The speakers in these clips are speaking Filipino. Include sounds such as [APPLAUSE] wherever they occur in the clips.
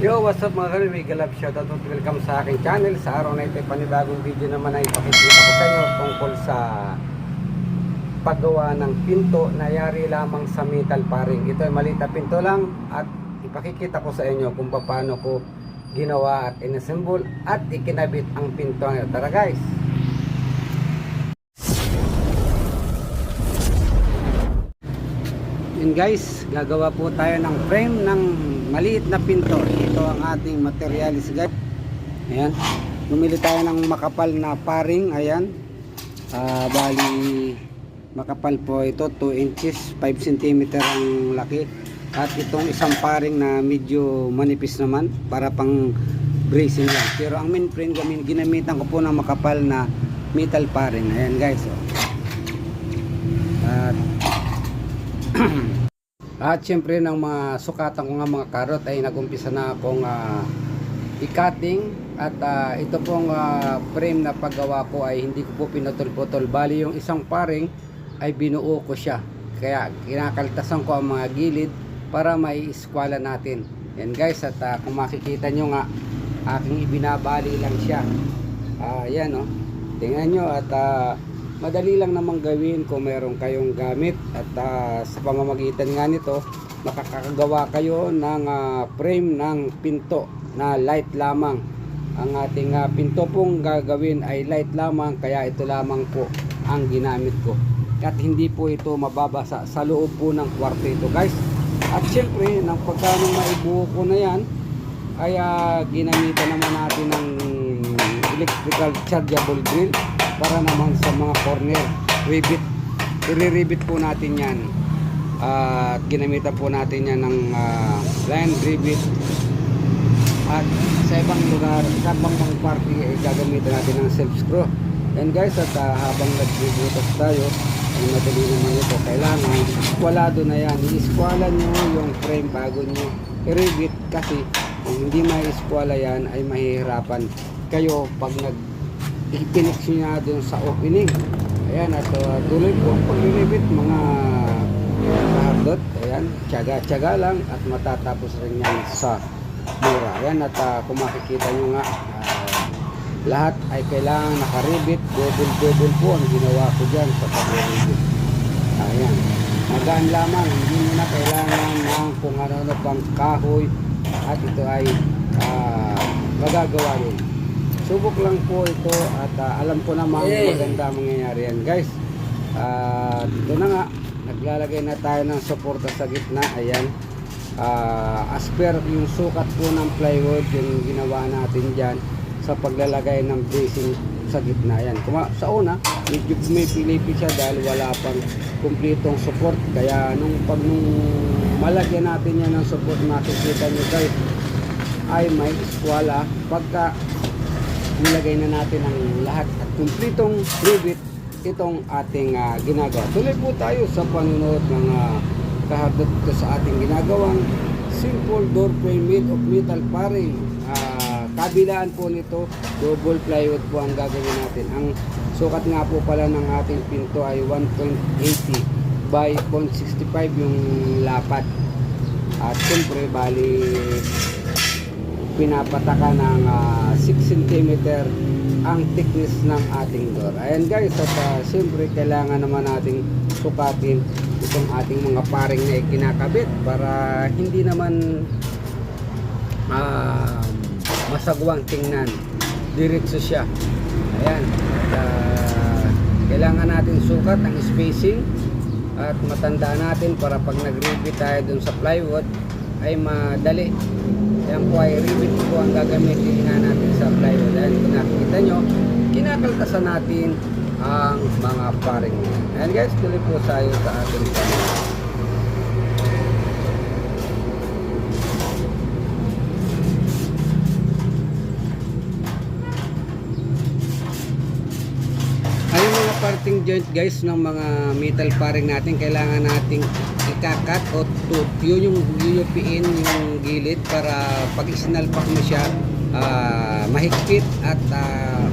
Yo, what's up mga kalawig? Galap shoutout at welcome sa aking channel. Sa araw na ito, panibagong video naman ay ipakikita ko sa inyo tungkol sa paggawa ng pinto na yari lamang sa metal paring. Ito ay maliit na pinto lang at ipakikita ko sa inyo kung paano ko ginawa at inassemble at ikinabit ang pinto ngayon. Tara guys! Yun guys, gagawa po tayo ng frame ng maliit na pinto. Ito ang ating materialis guys. Ayan. Bumili tayo ng makapal na paring. Ayan. Ah, bali makapal po ito 2 inches 5 cm ang laki at itong isang paring na medyo manipis naman para pang bracing lang pero ang main frame gamin, ginamitan ko po ng makapal na metal paring ayan guys oh. at [CLEARS THROAT] [CLEARS THROAT] At syempre ng mga sukatan ko nga mga karot ay nagumpisa na akong ah, i-cutting at ah, ito pong ah, frame na paggawa ko ay hindi ko po pinutol-putol. Bali yung isang paring ay binuo ko siya. Kaya kinakaltasan ko ang mga gilid para may iskwala natin. Yan guys at ah, kung makikita nyo nga aking ibinabali lang siya. Ah, yan oh. Tingnan nyo at ah, madali lang namang gawin kung meron kayong gamit at ah, sa pamamagitan nga nito makakagawa kayo ng ah, frame ng pinto na light lamang. Ang ating ah, pinto pong gagawin ay light lamang kaya ito lamang po ang ginamit ko. At hindi po ito mababasa sa loob po ng kwarto ito guys. At syempre ng pagkano maibuo ko na yan ay ah, ginamitan naman natin ng electrical chargeable drill para naman sa mga corner rivet i-rivet po natin yan. At ginamitan po natin yan ng ah, line rivet at sa ibang lugar sa ibang mga party ay gagamitan natin ng self screw. And guys at ah, habang nagbubutas tayo ay madali naman ito. Kailangan skwalado na yan. I-skwala nyo yung frame bago nyo i-rivet kasi kung hindi may iskwala yan ay mahihirapan kayo pag nag i-connection niya dun sa opening. Ayan at uh, tuloy po ang paglilibit mga kahardot ayan tiyaga tiyaga lang at matatapos rin yan sa mura. Ayan at uh, kung makikita nyo nga ah, lahat ay kailangan nakaribit. Double double po ang ginawa ko dyan sa paglilibit ayan magaan lamang. Hindi mo na kailangan ng kung ano-ano pang kahoy. At ito ay ah, magagawa din subok lang po ito at ah, alam ko naman maganda ang mangyayari yan. Guys at ito na nga. Naglalagay na tayo ng suporta sa gitna. Ayan. Ah, as per yung sukat po ng plywood yung ginawa natin dyan sa paglalagay ng bracing sa gitna. Yan Kuma, sa una medyo pumipilipi siya dahil wala pang kumpletong support. Kaya nung pag nung malagyan natin yan ng support makikita nyo guys ay may eskwala pagka nilagay na natin ang lahat at kumpletong rivet itong ating ah, ginagawa. Tuloy po tayo sa panunood ng uh, kahardot ko sa ating ginagawang simple door frame made of metal paring. Ah, kabilaan po nito, double plywood po ang gagawin natin. Ang sukat nga po pala ng ating pinto ay 1.80 by 0.65 yung lapat. At siyempre, bali pinapataka ng ah, 6 cm ang thickness ng ating door. Ayan guys, at uh, siyempre kailangan naman nating sukatin itong ating mga paring na ikinakabit para hindi naman ah, masagwang tingnan. Diretso siya. Ayan. At, ah, kailangan natin sukat ang spacing at matandaan natin para pag nag-rivet tayo dun sa plywood ay madali yan po rivet po ang gagamitin nga natin sa plywood. Ayan, kung nakikita nyo, kinakaltasan natin ang mga paring yan. Ayan guys, tuloy po tayo sa ating mga parting joint guys ng mga metal paring natin kailangan nating ikakat o tut yun yung yuyupiin yung gilid para pag isinalpak mo siya ah, mahigpit at ah,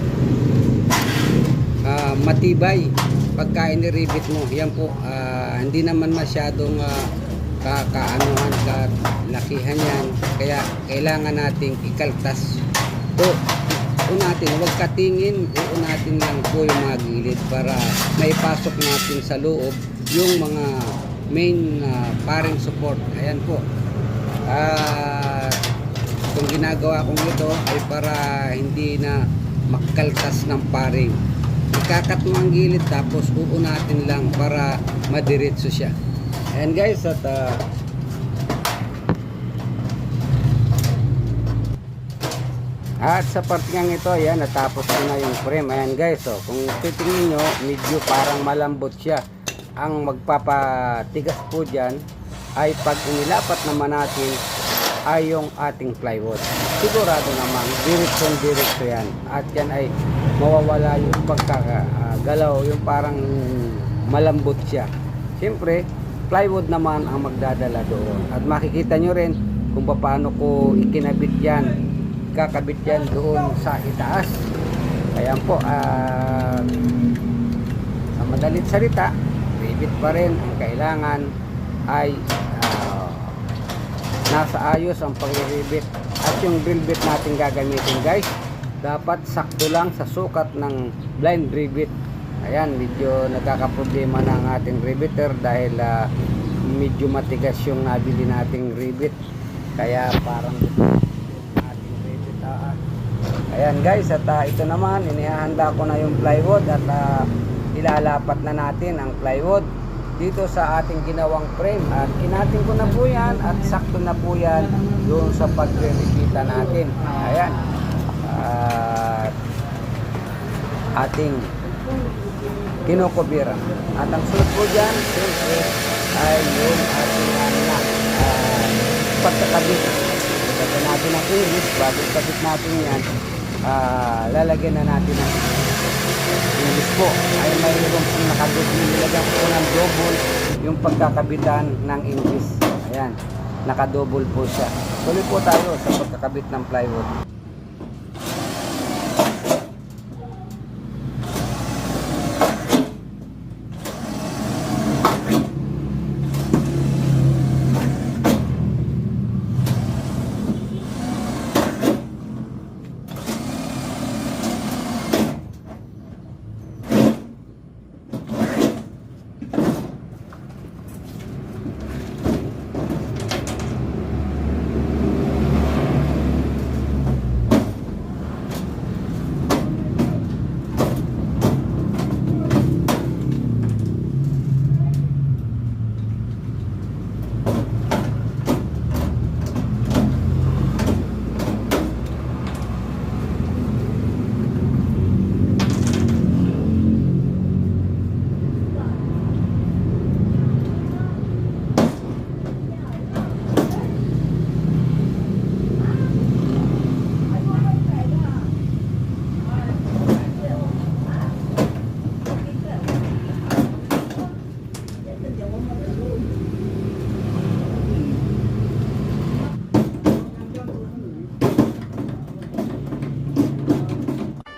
ah, matibay pagka iniribit mo. Yan po ah, hindi naman masyadong ah, kakaanuhan ka lakihan yan. Kaya kailangan nating ikaltas. O unatin huwag katingin uunatin lang po yung mga gilid para maipasok natin sa loob yung mga main uh, paring support ayan po ah kung ginagawa kong ito ay para hindi na makaltas ng paring ikakat ang gilid tapos uunatin lang para madiretso siya ayan guys at ah, At sa partingang ito, ayan, natapos na yung frame. Ayan guys, oh, kung titingin nyo, medyo parang malambot siya. Ang magpapatigas po dyan ay pag inilapat naman natin ay yung ating plywood. Sigurado naman, direksyon direkto yan. At yan ay mawawala yung pagkagalaw, yung parang malambot siya. Siyempre, plywood naman ang magdadala doon. At makikita nyo rin kung paano ko ikinabit yan kakabit yan doon sa itaas. Ayan po, ah, sa madalit salita, rivet pa rin ang kailangan ay ah, nasa ayos ang pag-rivet. At yung drill bit natin gagamitin guys, dapat sakto lang sa sukat ng blind rivet. Ayan, medyo nagkakaproblema na ang ating riveter dahil ah, medyo matigas yung nabili nating rivet. Kaya parang ating rivet. Ayan guys, at ah, ito naman, inihahanda ko na yung plywood at ah, ilalapat na natin ang plywood dito sa ating ginawang frame. At kinatin ko na po yan at sakto na po yan doon sa pagre-repeata natin. Ayan. At ating kinukubira. At ang sunod po dyan, ay yung ating na, ah, pagkakabit. Lagyan natin ang English, bago kabit natin yan, ah, lalagyan na natin ang English po. Ay mayroon pong nakabit, nilagyan po ng double yung pagkakabitan ng English. Ayan, nakadouble po siya. Tuloy po tayo sa pagkakabit ng plywood.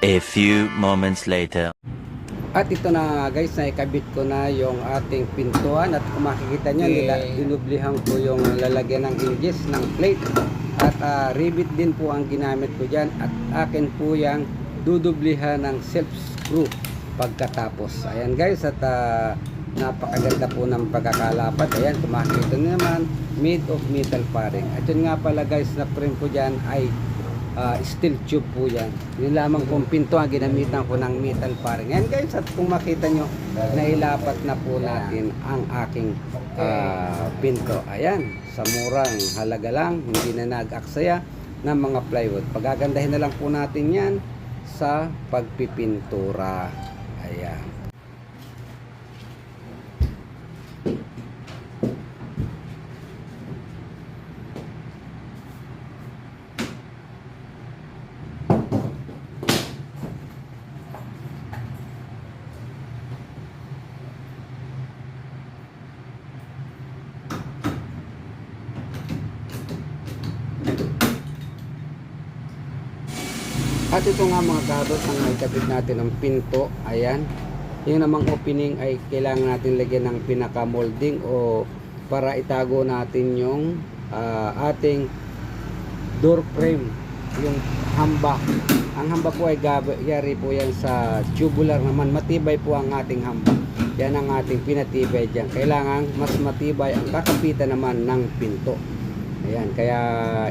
A few moments later. At ito na nga, guys, naikabit ko na yung ating pintuan at kung makikita nyo, nila, dinublihan ko yung lalagyan ng hinges ng plate at ah, rivet din po ang ginamit ko dyan at akin po yung dudublihan ng self screw pagkatapos. Ayan guys, at ah, napakaganda po ng pagkakalapat. Ayan, kung makikita nyo naman, made of metal paring. At yun nga pala guys, na frame ko dyan ay ah, steel tube po yan. Yun lamang kung pinto ang ginamitan ko ng metal paring. Yan guys, at kung makita nyo, nailapat na po natin ang aking ah, pinto. Ayan, sa murang halaga lang, hindi na nag-aksaya ng mga plywood. Pagagandahin na lang po natin yan sa pagpipintura. Ayan. At ito nga mga karot ang may kabit natin ng pinto. Ayan. Yung namang opening ay kailangan natin lagyan ng pinaka molding o para itago natin yung ah, ating door frame yung hamba. Ang hamba po ay yari po yan sa tubular naman. Matibay po ang ating hamba. Yan ang ating pinatibay dyan. Kailangan mas matibay ang kakapitan naman ng pinto. Ayan kaya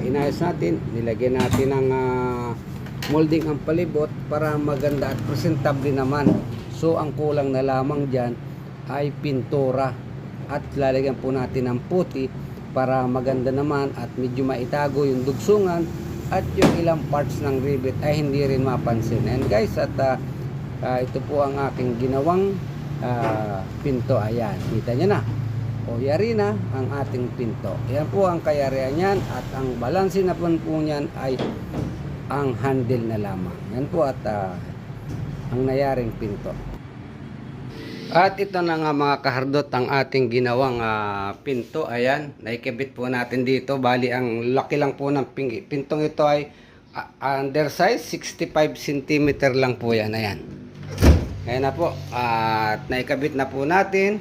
inayos natin. Nilagyan natin ng ah, molding ang palibot para maganda at presentable naman so ang kulang na lamang dyan ay pintura at lalagyan po natin ng puti para maganda naman at medyo maitago yung dugsungan at yung ilang parts ng rivet ay hindi rin mapansin. And guys, at ah, ah, ito po ang aking ginawang ah, pinto. Ayan, kita nyo na. O yari na ang ating pinto. Yan po ang kayarihan niyan at ang balanse na po niyan ay ang handle na lamang. Yan po at ah, ang nayaring pinto. At ito na nga mga kahardot ang ating ginawang ah, pinto. Ayan, naikibit po natin dito. Bali, ang laki lang po ng pintong ito ay ah, undersize, 65 cm lang po yan. Ayan. Ayan na po. At naikabit na po natin.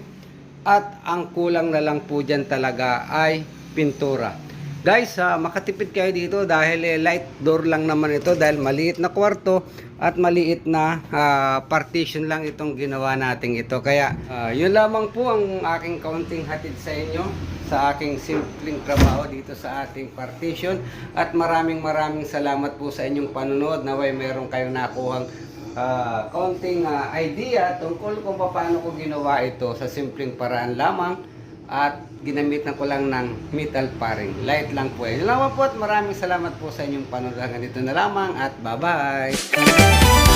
At ang kulang na lang po dyan talaga ay pintura. Guys, ah, makatipid kayo dito dahil eh, light door lang naman ito dahil maliit na kwarto at maliit na ah, partition lang itong ginawa natin ito. Kaya ah, yun lamang po ang aking kaunting hatid sa inyo sa aking simpleng trabaho dito sa ating partition. At maraming maraming salamat po sa inyong panonood. Naway meron kayong nakuhang ah, kaunting ah, idea tungkol kung paano ko ginawa ito sa simpleng paraan lamang. At ginamitan ko lang ng metal paring. Light lang po. Yun lamang po at maraming salamat po sa inyong panonood. Hanggang dito na lamang at bye-bye!